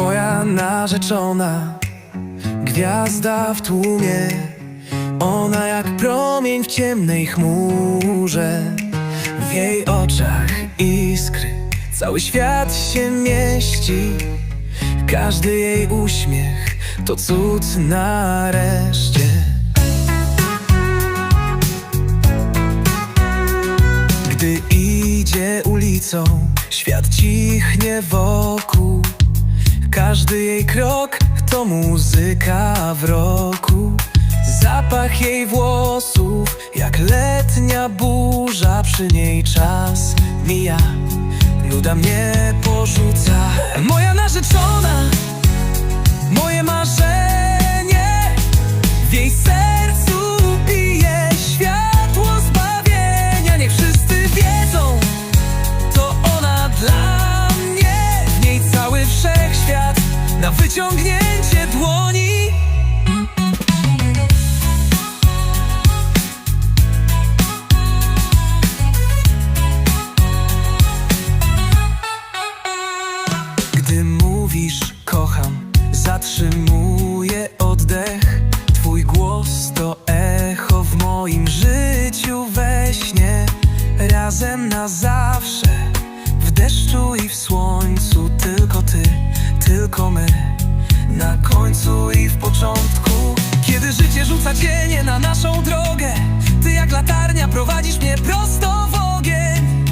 Moja narzeczona, gwiazda w tłumie, ona jak promień w ciemnej chmurze. W jej oczach iskry, cały świat się mieści. Każdy jej uśmiech to cud nareszcie. Gdy idzie ulicą, świat cichnie wokół. Każdy jej krok to muzyka w roku. Zapach jej włosów, jak letnia burza, przy niej czas mija. Nuda mnie porzuca. Moja narzeczona, moje marzenie, wyciągnięcie dłoni. Gdy mówisz kocham, zatrzymuję oddech. Twój głos to echo w moim życiu we śnie. Razem na zawsze, w deszczu i w słońcu Tylko ty, tylko my, na końcu i w początku. Kiedy życie rzuca cienie na naszą drogę Ty jak latarnia prowadzisz mnie prosto w ogień.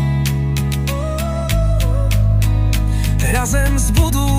Razem zbuduj